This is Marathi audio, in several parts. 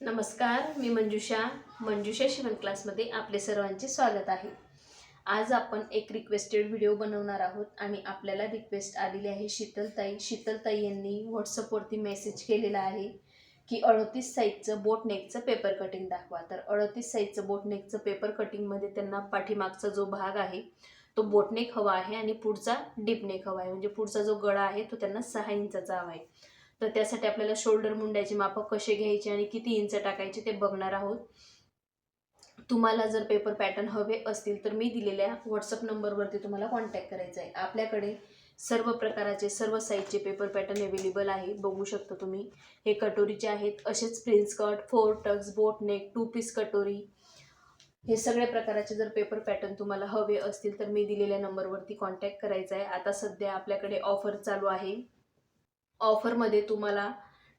नमस्कार मी मंजुषा. मंजुषा शिवण क्लासमध्ये आपले सर्वांचे स्वागत आहे. आज आपण एक रिक्वेस्टेड व्हिडिओ बनवणार आहोत आणि आपल्याला रिक्वेस्ट आलेली आहे शीतलताई. शीतलताई यांनी व्हॉट्सअपवरती मेसेज केलेला आहे की अडतीस साईजचं बोटनेकचं पेपर कटिंग दाखवा. तर अडतीस साईजचं बोटनेकचं पेपर कटिंगमध्ये त्यांना पाठीमागचा जो भाग आहे तो बोटनेक हवा आहे आणि पुढचा डीपनेक हवा आहे. म्हणजे पुढचा जो गळा आहे तो त्यांना सहा इंचाचा हवा आहे. तर त्यासाठी आपल्याला शोल्डर मुंड्याची माप कसे घ्यायचे आणि किती इंच टाकायचे ते बघणार आहोत. तुम्हाला जर पेपर पॅटर्न हवे असतील तर मी दिलेल्या व्हॉट्सअप नंबरवरती तुम्हाला कॉन्टॅक्ट करायचा आहे. आपल्याकडे सर्व प्रकाराचे सर्व साईजचे पेपर पॅटर्न अवेलेबल आहे. बघू शकता तुम्ही. हे कटोरीचे आहेत असेच prince cut four tucks boat neck two piece कटोरी. हे सगळ्या प्रकाराचे जर पेपर पॅटर्न तुम्हाला हवे असतील तर मी दिलेल्या नंबरवरती कॉन्टॅक्ट करायचा आहे. आता सध्या आपल्याकडे ऑफर चालू आहे. ऑफरमध्ये तुम्हाला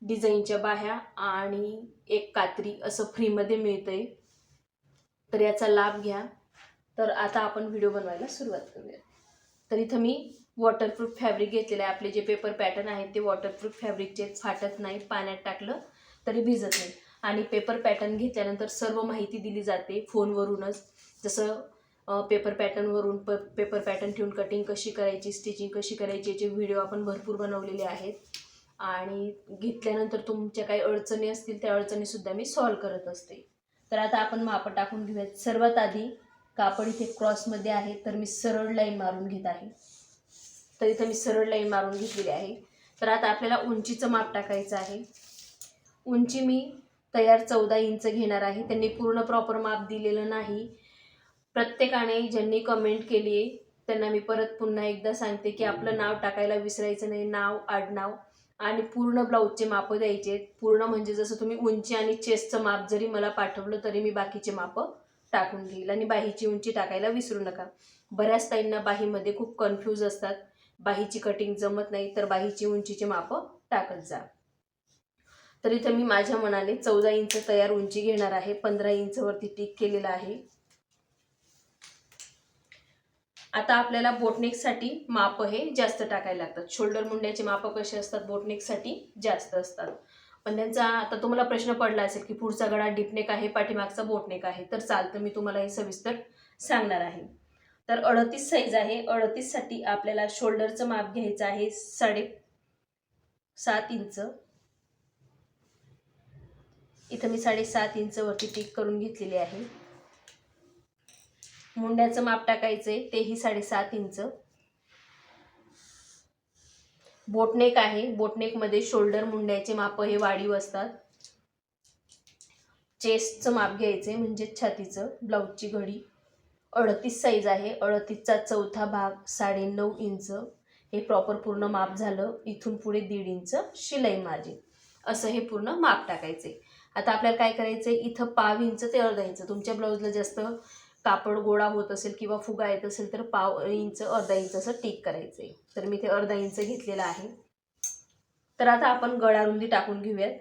डिझाईनच्या बाह्या आणि एक कात्री असं फ्रीमध्ये मिळतं आहे तर याचा लाभ घ्या. तर आता आपण व्हिडिओ बनवायला सुरुवात करूया. तर इथं मी वॉटरप्रूफ फॅब्रिक घेतलेलं आहे. आपले जे पेपर पॅटर्न आहेत ते वॉटरप्रूफ फॅब्रिकचे फाटत नाही पाण्यात टाकलं तरी भिजत नाही. आणि पेपर पॅटर्न घेतल्यानंतर सर्व माहिती दिली जाते फोनवरूनच जसं पेपर पॅटर्नवरून प पेपर पॅटर्न ठेवून कटिंग कशी करायची स्टिचिंग कशी करायची याचे व्हिडिओ आपण भरपूर बनवलेले आहेत. आणि घेतल्यानंतर तुमच्या काही अडचणी असतील त्या अडचणीसुद्धा मी सॉल्व करत असते. तर आता आपण मापं टाकून घेऊयात. सर्वात आधी कापड इथे क्रॉसमध्ये आहे तर मी सरळ लाईन मारून घेत आहे. तर इथं मी सरळ लाईन मारून घेतलेली आहे. तर आता आपल्याला उंचीचं माप टाकायचं आहे. उंची मी तयार चौदा इंच घेणार आहे. त्यांनी पूर्ण प्रॉपर माप दिलेलं नाही. प्रत्येकाने ज्यांनी कमेंट केली आहे त्यांना मी परत पुन्हा एकदा सांगते की आपलं नाव टाकायला विसरायचं नाही. नाव आडनाव आणि पूर्ण ब्लाऊजचे मापं द्यायचे पूर्ण म्हणजे जसं तुम्ही उंची आणि चेस्टचं माप जरी मला पाठवलं तरी मी बाकीचे मापं टाकून घेईल. आणि बाहीची उंची टाकायला विसरू नका. बऱ्याच ताईंना बाहीमध्ये खूप कन्फ्यूज असतात. बाहीची कटिंग जमत नाही तर बाहीची उंचीचे मापं टाकत जा. तर इथं मी माझ्या मनाने चौदा इंच तयार उंची घेणार आहे. पंधरा इंचवरती टिक केलेलं आहे. आता आपल्याला बोटनेकसाठी माप हे जास्त टाकायला लागतात. शोल्डर मुंड्याचे माप कसे असतात? बोटनेकसाठी जास्त असतात. पण त्यांचा आता तुम्हाला प्रश्न पडला असेल की पुढचा गळा डिपनेक आहे पाठीमागचा बोटनेक आहे तर चालतं. मी तुम्हाला हे सविस्तर सांगणार आहे. तर अडतीस साईज आहे. अडतीससाठी आपल्याला शोल्डरचं माप घ्यायचं आहे साडे सात इंच. इथं मी साडेसात इंचवरती टिक करून घेतलेली आहे. मुंड्याचं माप टाकायचं आहे तेही साडेसात इंच. बोटनेक आहे बोटनेकमध्ये शोल्डर मुंड्याचे माप हे वाढीव असतात. चेस्टचं माप घ्यायचं आहे म्हणजे छातीचं ब्लाऊजची घडी. अडतीस साईज आहे अडतीसचा चौथा भाग साडेनऊ इंच. हे प्रॉपर पूर्ण माप झालं इथून पुढे दीड इंच शिलाई मार्जिन असं हे पूर्ण माप टाकायचं आहे आता आपल्याला काय करायचं आहे इथं पाव इंच ते अर्धा इंच. तुमच्या ब्लाऊजला जास्त कापड गोळा होत असेल किंवा फुगा येत असेल तर पाव इंच अर्धा इंच असं टीक करायचं आहे तर मी ते अर्धा इंच घेतलेलं आहे. तर आता आपण गळारुंदी टाकून घेऊयात.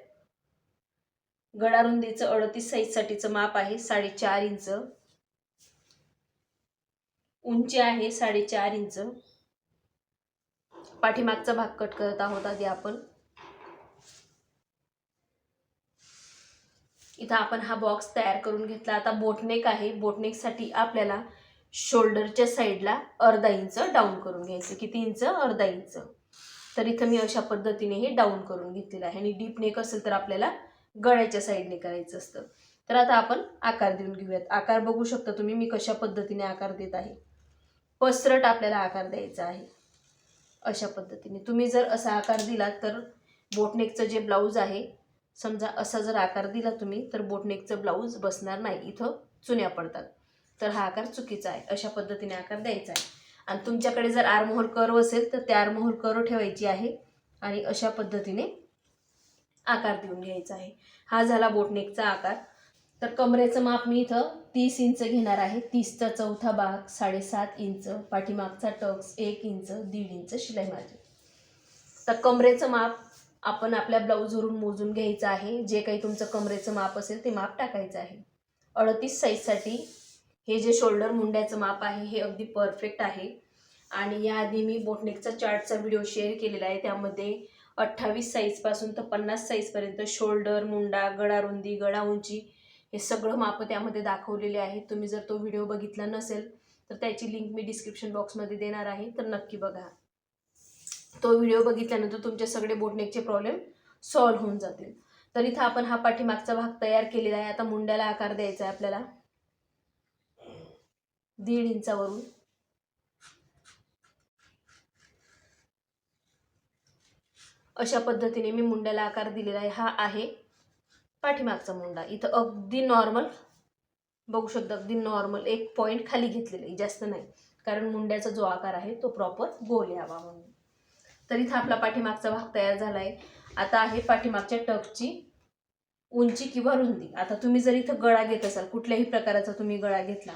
गळारुंदीचं अडतीस साईजसाठीचं माप आहे साडेचार इंच. उंची आहे साडेचार इंच. पाठीमागचा भाग कट करत आहोत आधी आपण. इथं आपण हा बॉक्स तयार करून घेतला. आता बोटनेक आहे. बोटनेकसाठी आपल्याला शोल्डरच्या साईडला अर्धा इंच डाऊन करून घ्यायचं. किती इंच? अर्धा इंच. तर इथं मी अशा पद्धतीने हे डाऊन करून घेतलेलं आहे. आणि डीप नेक असेल तर आपल्याला गळ्याच्या साईडने करायचं असतं. तर आता आपण आकार देऊन घेऊयात. आकार बघू शकता तुम्ही मी कशा पद्धतीने आकार देत आहे. पसरट आपल्याला आकार द्यायचा आहे. अशा पद्धतीने. तुम्ही जर असा आकार दिला तर बोटनेकचं जे ब्लाऊज आहे समजा असा जर आकार दिला तुम्ही तर बोटनेकचं ब्लाऊज बसणार नाही. इथं चुन्या पडतात. तर हा आकार चुकीचा आहे. अशा पद्धतीने आकार द्यायचा आहे. आणि तुमच्याकडे जर आरमोहर कर्व असेल तर त्या आरमोहर कर्व ठेवायची आहे. आणि अशा पद्धतीने आकार देऊन घ्यायचा आहे. हा झाला बोटनेकचा आकार. तर कमरेचं माप मी इथं तीस इंच घेणार आहे. तीसचा चौथा भाग साडेसात इंच. पाठीमागचा टक्स एक इंच दीड इंच शिलाई मार्जिन. तर कमरेचं माप आपण आपल्या ब्लाऊजवरून मोजून घ्यायचं आहे. जे काही तुमचं कमरेचं माप असेल ते माप टाकायचं आहे. अडतीस साईजसाठी हे जे शोल्डर मुंड्याचं माप आहे हे अगदी परफेक्ट आहे. आणि याआधी मी बोटनेकचा चार्टचा व्हिडिओ शेअर केलेला आहे. त्यामध्ये अठ्ठावीस साईजपासून तर पन्नास साईजपर्यंत शोल्डर मुंडा गळा रुंदी गळा उंची हे सगळं मापं त्यामध्ये दाखवलेले आहे. तुम्ही जर तो व्हिडिओ बघितला नसेल तर त्याची लिंक मी डिस्क्रिप्शन बॉक्समध्ये देणार आहे. तर नक्की बघा. तो व्हिडिओ बघितल्यानंतर तुमचे सगळे बोटनेकचे प्रॉब्लेम सॉल्व्ह होऊन जातील. तर इथं आपण हा पाठीमागचा भाग तयार केलेला आहे. आता मुंड्याला आकार द्यायचा आहे आपल्याला. दीड इंचावरून. अशा पद्धतीने मी मुंड्याला आकार दिलेला आहे. हा आहे पाठीमागचा मुंडा. इथं अगदी नॉर्मल बघू शकता अगदी नॉर्मल एक पॉईंट खाली घेतलेलं आहे. जास्त नाही. कारण मुंड्याचा जो आकार आहे तो प्रॉपर गोल यावा म्हणून. तर इथं आपला पाठीमागचा भाग तयार झाला आहे आता आहे पाठीमागच्या टकची उंची किंवा रुंदी. आता तुम्ही जर इथं गळा घेत असाल कुठल्याही प्रकाराचा तुम्ही गळा घेतला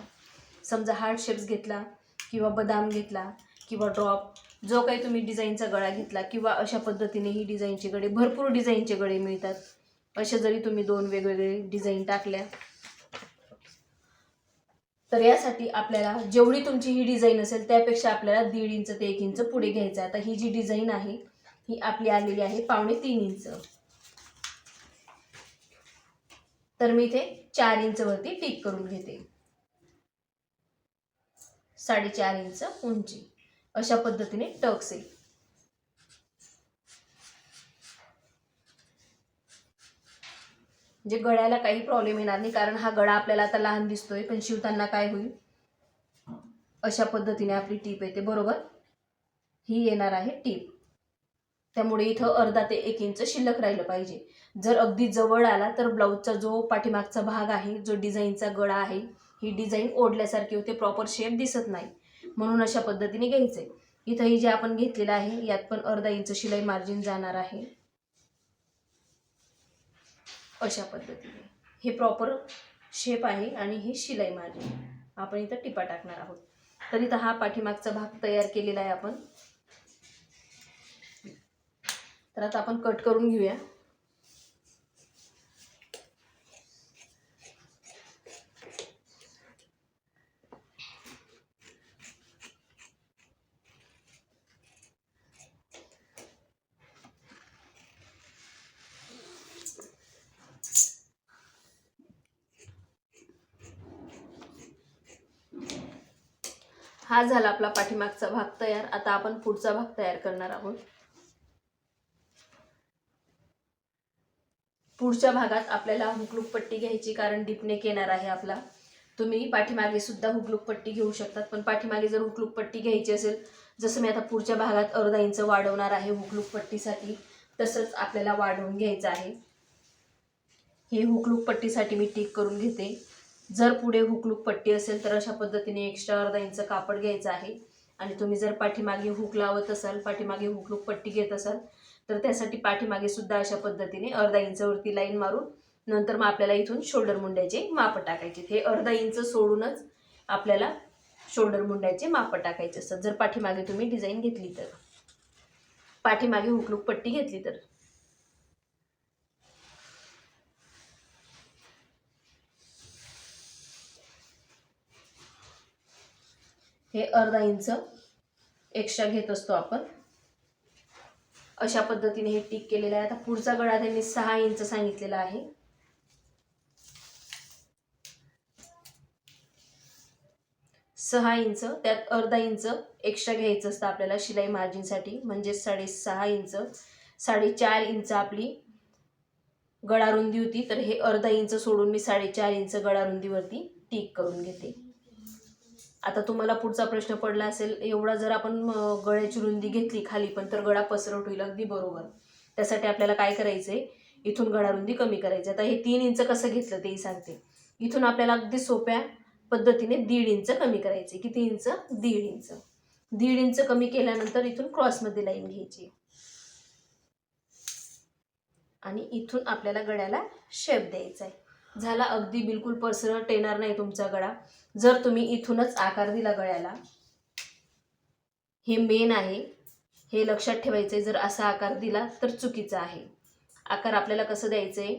समजा हार्ट शेप्स घेतला किंवा बदाम घेतला किंवा ड्रॉप जो काही तुम्ही डिझाईनचा गळा घेतला किंवा अशा पद्धतीने ही डिझाईनचे गळे भरपूर डिझाईनचे गळे मिळतात. असे जरी तुम्ही दोन वेगवेगळे डिझाईन टाकल्या तर यासाठी आपल्याला जेवढी तुमची ही डिझाईन असेल त्यापेक्षा आपल्याला दीड इंच ते एक इंच पुढे घ्यायचं आहे. आता ही जी डिझाईन आहे ही आपली आलेली आहे पावणे तीन इंच. तर मी इथे चार इंचवरती टिक करून घेते. साडेचार इंच उंची. अशा पद्धतीने टक्स येईल म्हणजे गळ्याला काही प्रॉब्लेम येणार नाही कारण हा गळा आपल्याला आता लहान दिसतोय पण शिवताना काय होईल? अशा पद्धतीने आपली टीप येते बरोबर? ही येणार आहे टीप. त्यामुळे इथं अर्धा ते एक इंच शिल्लक राहिलं पाहिजे. जर अगदी जवळ आला तर ब्लाऊजचा जो पाठीमागचा भाग आहे जो डिझाईनचा गळा आहे ही डिझाईन ओढल्यासारखी होते प्रॉपर शेप दिसत नाही. म्हणून अशा पद्धतीने घ्यायचं आहे इथं ही जे आपण घेतलेलं आहे यात पण अर्धा इंच शिलाई मार्जिन जाणार आहे. अशा पद्धतीने. हे प्रॉपर शेप आहे आणि ही शिलाई माझी. आपण इथं टिपा टाकणार आहोत. तर इथं हा पाठीमागचा भाग तयार केलेला आहे आपण. तर आता आपण कट करून घेऊया. हा झाला आपला पाठीमागचा भाग तयार. आता आपण पुढचा भाग तयार करणार आहोत. पुढच्या भागात आपल्याला हुकलूक पट्टी घ्यायची कारण डिपनेक येणार आहे आपला. तुम्ही पाठीमागे सुद्धा हुकलूक पट्टी घेऊ शकतात पण पाठीमागे जर हुकलूक पट्टी घ्यायची असेल जसं मी आता पुढच्या भागात अर्धा इंच वाढवणार आहे हुकलूक पट्टीसाठी तसंच आपल्याला वाढवून घ्यायचं आहे. हे हुकलूक पट्टीसाठी मी टीक करून घेते. जर पुढे हुकलूक पट्टी असेल तर अशा पद्धतीने एक्स्ट्रा अर्धा इंच कापड घ्यायचं आहे. आणि तुम्ही जर पाठीमागे हुक लावत असाल पाठीमागे हुकलूक पट्टी घेत असाल तर त्यासाठी पाठीमागे सुद्धा अशा पद्धतीने अर्धा इंचवरती लाईन मारून नंतर मग आपल्याला इथून शोल्डर मुंड्याचे माप टाकायचे. हे अर्धा इंच सोडूनच आपल्याला शोल्डर मुंड्याचे माप टाकायचे असतात. जर पाठीमागे तुम्ही डिझाईन घेतली तर. पाठीमागे हुकलूक पट्टी घेतली तर. हे अर्धा इंच एक्स्ट्रा घेत असतो आपण. अशा पद्धतीने हे टिक केलेलं आहे. आता पुढचा गळा त्यांनी सहा इंच सांगितलेला आहे. सहा इंच त्यात अर्धा इंच एक्स्ट्रा घ्यायचं असतं आपल्याला शिलाई मार्जिनसाठी म्हणजे साडेसहा इंच साडेचार इंच आपली गळारुंदी होती. तर हे अर्धा इंच सोडून मी साडेचार इंच गळारुंदीवरती टीक टिक करून घेते. आता तुम्हाला पुढचा प्रश्न पडला असेल एवढा जर आपण गळ्याची रुंदी घेतली खाली पण तर गळा पसरट होईल अगदी बरोबर. त्यासाठी आपल्याला काय करायचं आहे इथून गळा रुंदी कमी करायची. आता हे तीन इंच कसं घेतलं तेही सांगते. इथून आपल्याला अगदी सोप्या पद्धतीने दीड इंच कमी करायचे. किती इंच? दीड इंच. दीड इंच कमी केल्यानंतर इथून क्रॉसमध्ये लाईन घ्यायची. आणि इथून आपल्याला गळ्याला शेप द्यायचा आहे झाला अगदी बिलकुल पसरट येणार नाही तुमचा गळा जर तुम्ही इथूनच आकार दिला गळ्याला हे मेन आहे. हे लक्षात ठेवायचं आहे जर असा आकार दिला तर चुकीचा आहे. आकार आपल्याला कसं द्यायचं आहे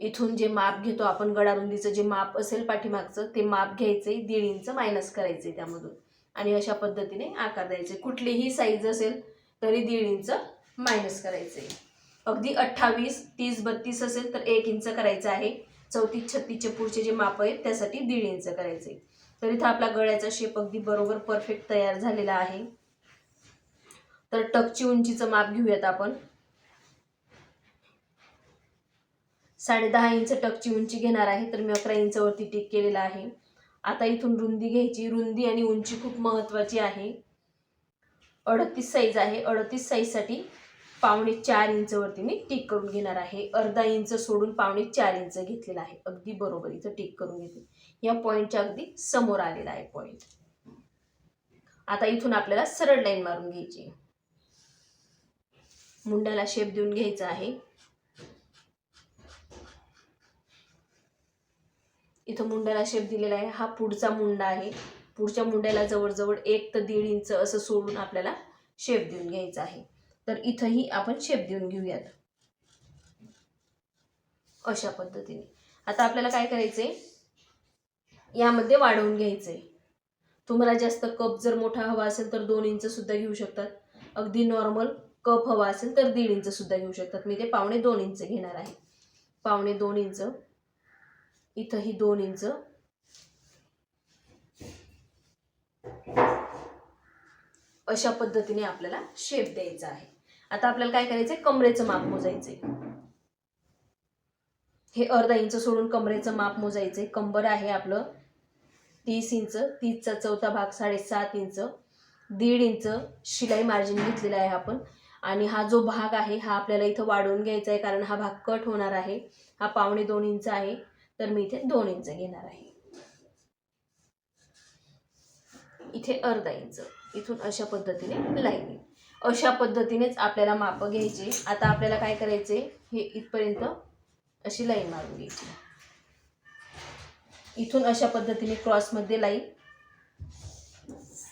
इथून जे माप घेतो आपण गळारुंदीचं जे माप असेल पाठीमागचं ते माप घ्यायचं आहे दीड इंच मायनस करायचं आहे त्यामधून. आणि अशा पद्धतीने आकार द्यायचे कुठलीही साईज असेल तरी दीड इंच मायनस करायचं आहे अगदी अठ्ठावीस तीस बत्तीस असेल तर एक इंच करायचं आहे. चौतीस छत्तीसचे पुढचे जे माप आहेत त्यासाठी दीड इंच करायचे. तर इथं आपला गळ्याचा शेप अगदी बरोबर परफेक्ट तयार झालेला आहे. तर टकची उंचीचं माप घेऊयात आपण. साडे दहा इंच टकची उंची घेणार आहे तर मी अकरा इंचवरती टिक केलेला आहे. आता इथून रुंदी घ्यायची. रुंदी आणि उंची खूप महत्त्वाची आहे. अडतीस साईज आहे. अडतीस साईजसाठी पावणे चार इंचवरती मी टिक करून घेणार आहे. अर्धा इंच सोडून पावणे चार इंच घेतलेला आहे. अगदी बरोबर इथं टिक करून घेते. या पॉईंटच्या अगदी समोर आलेला आहे पॉईंट आता इथून आपल्याला सरळ लाईन मारून घ्यायची मुंड्याला शेप देऊन घ्यायचा आहे. इथं मुंड्याला शेप दिलेला आहे. हा पुढचा मुंडा आहे. पुढच्या मुंड्याला जवळजवळ एक तर दीड इंच असं सोडून आपल्याला शेप देऊन घ्यायचा आहे. तर इथंही आपण शेप देऊन घेऊयात. अशा पद्धतीने. आता आपल्याला काय करायचंय? यामध्ये वाढवून घ्यायचंय. तुम्हाला जास्त कप जर मोठा हवा असेल तर दोन इंच सुद्धा घेऊ शकतात. अगदी नॉर्मल कप हवा असेल तर दीड इंच सुद्धा घेऊ शकतात. मी ते पावणे दोन इंच घेणार आहे. पावणे दोन इंच. इथंही दोन इंच. अशा पद्धतीने आपल्याला शेप द्यायचा आहे. आता आपल्याला काय करायचंय? कमरेचं माप मोजायचंय. हे अर्धा इंच सोडून कमरेचं माप मोजायचंय. कंबर आहे आपलं तीस इंच तीसचा चौथा भाग साडेसात इंच दीड इंच शिलाई मार्जिन घेतलेला आहे आपण. आणि हा जो भाग आहे हा आपल्याला इथं वाढवून घ्यायचा आहे कारण हा भाग कट होणार आहे. हा पावणे दोन इंच आहे. तर मी इथे दोन इंच घेणार आहे. इथे अर्धा इंच. इथून अशा पद्धतीने लाईन. अशा पद्धतीनेच आपल्याला मापं घ्यायचे. आता आपल्याला काय करायचे हे इथपर्यंत अशी लाईन मारून घ्यायची. इथून अशा पद्धतीने क्रॉसमध्ये लाईन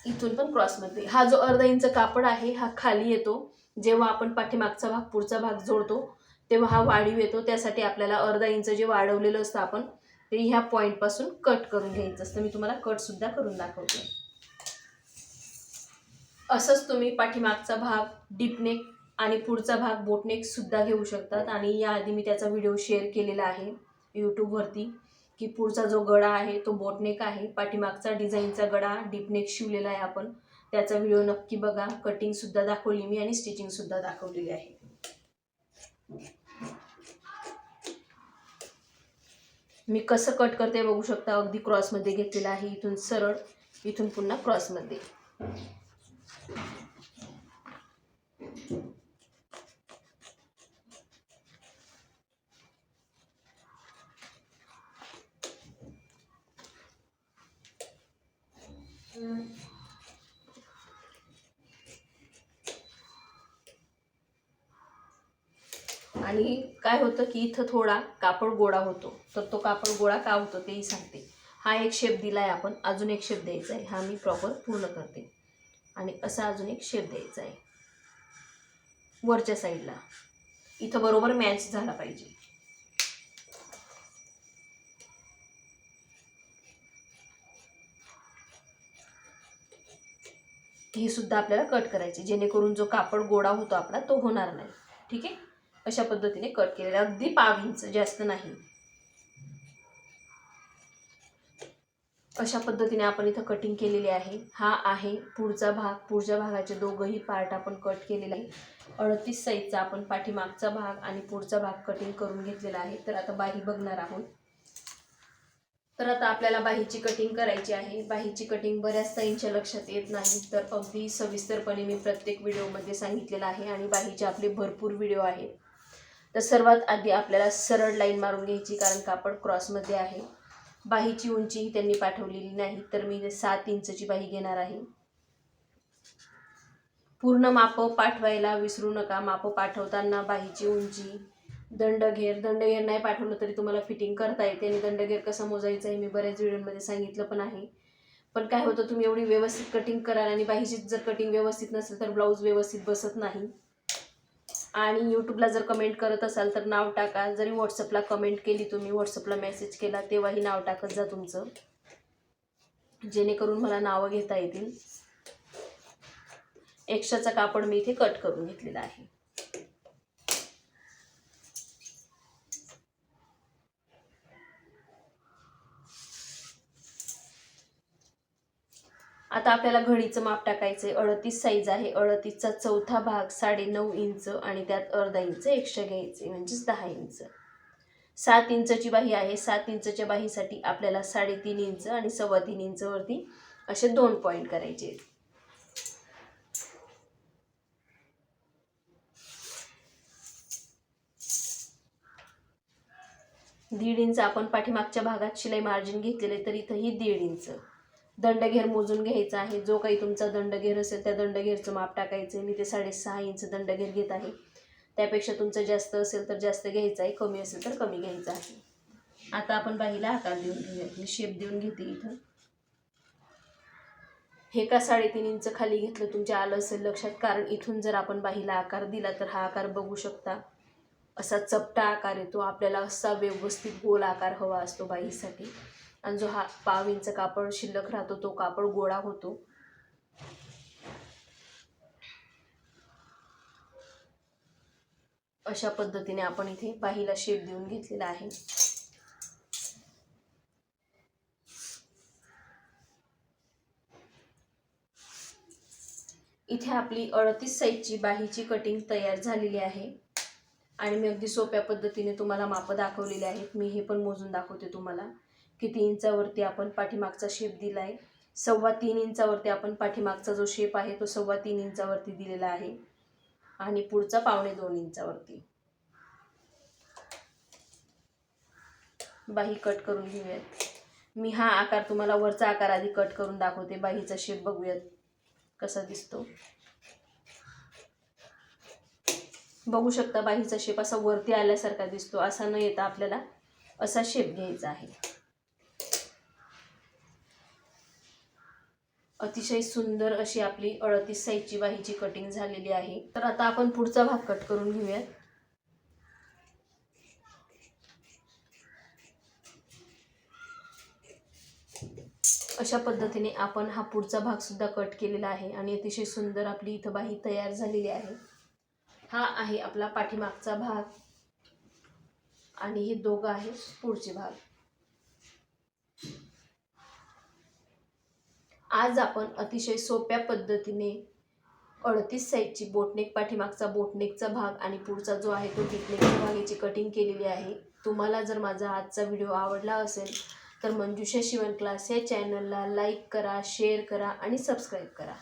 इथून पण क्रॉसमध्ये हा जो अर्धा इंच कापड आहे हा खाली येतो. जेव्हा आपण पाठीमागचा भाग पुढचा भाग जोडतो तेव्हा हा वाढीव येतो. त्यासाठी आपल्याला अर्धा इंच जे वाढवलेलं असतं आपण ते ह्या पॉईंटपासून कट करून घ्यायचं असतं. मी तुम्हाला कटसुद्धा करून दाखवते. असंच तुम्ही पाठीमागचा भाग डीपनेक आणि पुढचा भाग बोटनेक सुद्धा घेऊ शकतात. आणि याआधी मी त्याचा व्हिडिओ शेअर केलेला आहे यूट्यूबवरती की पुढचा जो गळा आहे तो बोटनेक आहे. पाठीमागचा डिझाईनचा गळा डीपनेक शिवलेला आहे आपण. त्याचा व्हिडिओ नक्की बघा. कटिंगसुद्धा दाखवली मी आणि स्टिचिंगसुद्धा दाखवलेली आहे. मी कसं कट करते बघू शकता. अगदी क्रॉसमध्ये घेतलेलं आहे. इथून सरळ इथून पुन्हा क्रॉसमध्ये आणि काय होतं की इथं थोडा कापड गोळा होतो. तर तो कापड गोळा का होतो तेही सांगते. हा एक शेप दिला आहे आपण. अजून एक शेप द्यायचा आहे हा मी प्रॉपर पूर्ण करते. आणि असा अजून एक शेप द्यायचा आहे. वरच्या साईडला. इथं बरोबर मॅच झाला पाहिजे. हे सुद्धा आपल्याला कट करायचे जेणेकरून जो कापड गोळा होतो आपला तो होणार नाही. ठीक आहे? अशा पद्धतीने कट केलेलं. अगदी पाव इंच जास्त नाही. अशा पद्धतीने आपण इथं कटिंग केलेली आहे? हा आहे पुढचा भाग. पुढच्या भागाचे दोघंही पार्ट आपण कट केलेले आहे. अडतीस साईजचा आपण पाठीमागचा भाग आणि पुढचा भाग कटिंग करून घेतलेला आहे. तर आता बाही बघणार आहोत. तर आता आपल्याला बाहीची कटिंग करायची आहे. बाहीची कटिंग बऱ्याच ताईंच्या लक्षात येत नाही तर अगदी सविस्तरपणे मी प्रत्येक व्हिडिओमध्ये सांगितलेलं आहे आणि बाहीचे आपले भरपूर व्हिडिओ आहेत. तर सर्वात आधी आपल्याला सरळ लाईन मारून घ्यायची कारण कापड क्रॉसमध्ये आहे. बाहीची उंची त्यांनी पाठवलेली नाही तर मी सात इंचची बाही घेणार आहे. पूर्ण मापं पाठवायला विसरू नका. मापं पाठवताना बाहीची उंची दंडघेर दंडघेर नाही पाठवलं तरी तुम्हाला फिटिंग करता येते आणि दंडघेर कसं मोजायचं आहे मी बऱ्याच व्हिडिओमध्ये सांगितलं पण आहे. पण काय होतं तुम्ही एवढी व्यवस्थित कटिंग कराल आणि बाहीची जर कटिंग व्यवस्थित नसेल तर ब्लाऊज व्यवस्थित बसत नाही. आणि यूट्यूबला जर कमेंट करत असाल तर नाव टाका. जरी व्हॉट्सअपला कमेंट केली तुम्ही व्हॉट्सअपला मेसेज केला तेव्हाही नाव टाकत जा तुमचं. जेणेकरून मला नावं घेता येतील. एक्स्ट्राचा कापड मी इथे कट करून घेतलेला आहे. आता आपल्याला घडीचं माप टाकायचं आहे अडतीस साईज आहे. अडतीसचा चौथा भाग साडे नऊ इंच आणि त्यात अर्धा इंच एक्स्ट्रा घ्यायचे म्हणजेच दहा इंच सात इंचची बाही आहे. सात इंचच्या बाहीसाठी आपल्याला साडेतीन इंच आणि सव्वा तीन इंचवरती असे दोन पॉईंट करायचे आहेत. दीड इंच आपण पाठीमागच्या भागात शिलाई मार्जिन घेतलेले तर इथंही दीड इंच दंडघेर मोजून घ्यायचा आहे. जो काही तुमचा दंडघेर असेल त्या दंडघेरचं माप टाकायचं आहे. मी ते साडेसहा इंच दंडघेर घेत आहे. त्यापेक्षा तुमचं जास्त असेल तर जास्त घ्यायचं आहे. कमी असेल तर कमी घ्यायचं आहे. आता आपण बाईला आकार देऊन घेऊया मी शेप देऊन घेते इथं. हे का साडेतीन इंच खाली घेतलं तुमच्या आलं असेल लक्षात? कारण इथून जर आपण बाहीला आकार दिला तर हा आकार बघू शकता. असा चपटा आकार येतो आपल्याला असा व्यवस्थित गोल आकार हवा असतो बाईसाठी. आणि जो हा पाव इंच कापड शिल्लक राहतो तो कापड गोळा होतो. अशा पद्धतीने आपण इथे बाहीला शेप देऊन घेतलेला आहे. इथे आपली अडतीस साईजची बाहीची कटिंग तयार झालेली आहे. आणि मी अगदी सोप्या पद्धतीने तुम्हाला मापं दाखवलेली आहेत. मी हे पण मोजून दाखवते तुम्हाला. किती इंचावरती आपण पाठीमागचा शेप दिला आहे सव्वा तीन इंचावरती आपण पाठीमागचा जो शेप आहे तो सव्वा तीन इंचावरती दिलेला आहे. आणि पुढचा पावणे दोन इंचावरती. बाही कट करून घेऊयात. मी हा आकार तुम्हाला वरचा आकार आधी कट करून दाखवते. बाहीचा शेप बघूयात कसा दिसतो. बघू शकता बाहीचा शेप असा वरती आल्यासारखा दिसतो. असा न येता आपल्याला असा शेप घ्यायचा आहे. अतिशय सुंदर अशी आपली अडतीस साईजची बाहीची कटिंग झालेली आहे. तर आता आपण पुढचा भाग कट करून घेऊयात. अशा पद्धतीने आपण हा पुढचा भाग सुद्धा कट केलेला आहे आणि अतिशय सुंदर आपली इथं बाही तयार झालेली आहे. हा आहे आपला पाठीमागचा भाग आणि हे दोघं आहे पुढचे भाग. आज आपण अतिशय सोप्या पद्धतीने अडतीस साईजची बोटनेक पाठीमागचा बोटनेकचा भाग आणि पुढचा जो आहे तो टिकनेकच्या भागाची कटिंग केलेली आहे. तुम्हाला जर माझा आजचा व्हिडिओ आवडला असेल तर मंजुषा शिवण क्लास या चॅनलला लाईक करा शेअर करा आणि सबस्क्राईब करा.